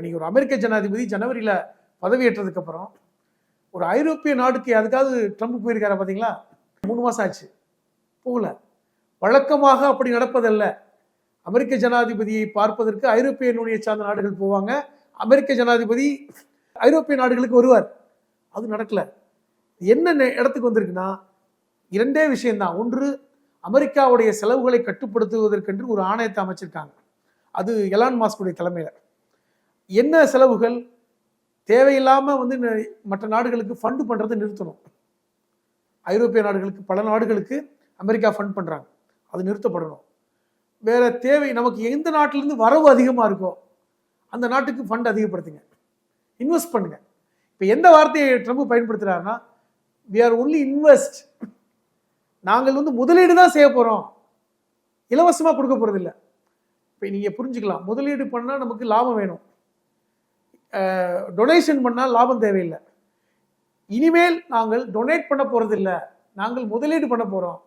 இப்போ நீங்கள் ஒரு அமெரிக்க ஜனாதிபதி ஜனவரியில் பதவியேற்றதுக்கு அப்புறம் ஒரு ஐரோப்பிய நாடுக்கு அதுக்காவது ட்ரம்ப் போயிருக்காரா பார்த்தீங்களா மூணு மாதம் ஆச்சு. போகல. வழக்கமாக அப்படி நடப்பதல்ல. அமெரிக்க ஜனாதிபதியை பார்ப்பதற்கு ஐரோப்பிய யூனியை சார்ந்த நாடுகள் போவாங்க. அமெரிக்க ஜனாதிபதி ஐரோப்பிய நாடுகளுக்கு வருவார். அது நடக்கல. என்ன இடத்துக்கு வந்திருக்குன்னா இரண்டே விஷயம்தான். ஒன்று அமெரிக்காவுடைய செலவுகளை கட்டுப்படுத்துவதற்கென்று ஒரு ஆணையத்தை அமைச்சிருக்காங்க. அது எலான் மாஸ்குடைய தலைமையில். என்ன செலவுகள்? தேவையில்லாமல் வந்து மற்ற நாடுகளுக்கு ஃபண்டு பண்ணுறதை நிறுத்தணும். ஐரோப்பிய நாடுகளுக்கு பல நாடுகளுக்கு அமெரிக்கா ஃபண்ட் பண்ணுறாங்க அது நிறுத்தப்படணும். வேறு தேவை நமக்கு எந்த நாட்டிலேருந்து வரவு அதிகமாக இருக்கோ அந்த நாட்டுக்கு ஃபண்ட் அதிகப்படுத்துங்க. இன்வெஸ்ட் பண்ணுங்க. இப்போ எந்த வார்த்தையை ட்ரம்ப் பயன்படுத்துகிறாருன்னா வி ஆர் ஒன்லி இன்வெஸ்ட் நாங்கள் வந்து முதலீடு தான் செய்ய போகிறோம் இலவசமாக கொடுக்க போகிறதில்ல இப்போ நீங்கள் புரிஞ்சுக்கலாம். முதலீடு பண்ணால் நமக்கு லாபம் வேணும். டொனேஷன் பண்ணால் லாபம் தேவையில்லை. இனிமேல் நாங்கள் டொனேட் பண்ண போகிறதில்ல நாங்கள் முதலீடு பண்ண போகிறோம்